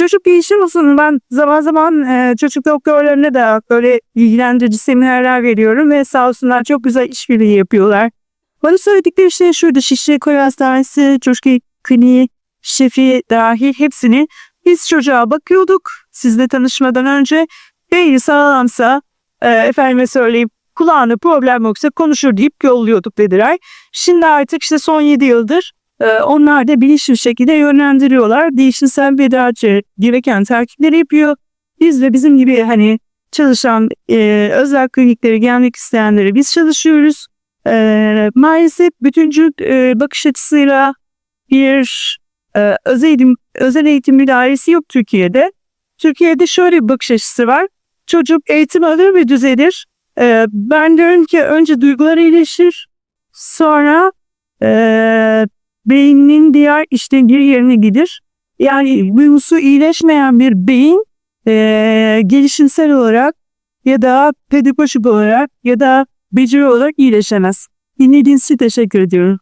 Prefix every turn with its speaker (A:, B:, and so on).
A: Çocuk gelişim uzmanı ben zaman zaman e, çocuk doktorlarına da böyle ilgilendirici seminerler veriyorum ve sağ olsunlar çok güzel işbirliği yapıyorlar. Bana söyledikleri şey şuydu Şişli Koyu Hastanesi, çocuk kliniği, şefi dahil hepsini biz çocuğa bakıyorduk sizle tanışmadan önce. Beyni sağlamsa e, efendime söyleyeyim kulağında problem yoksa konuşur deyip yolluyorduk dediler. Şimdi artık işte son 7 yıldır onlar da bilinçli şekilde yönlendiriyorlar. Değişimsel bedaçı gereken takipleri yapıyor. Biz de bizim gibi hani çalışan e, özel kliniklere gelmek isteyenleri biz çalışıyoruz. E, maalesef bütüncül e, bakış açısıyla bir e, özel eğitim, özel eğitim müdahalesi yok Türkiye'de. Türkiye'de şöyle bir bakış açısı var. Çocuk eğitim alır ve düzelir. E, ben diyorum ki önce duygular iyileşir. Sonra beyninin diğer işlevleri yerine gelir. Yani duygusu iyileşmeyen bir beyin e, gelişimsel olarak ya da pedagojik olarak ya da beceri olarak iyileşemez. Dinlediğiniz için teşekkür ediyorum.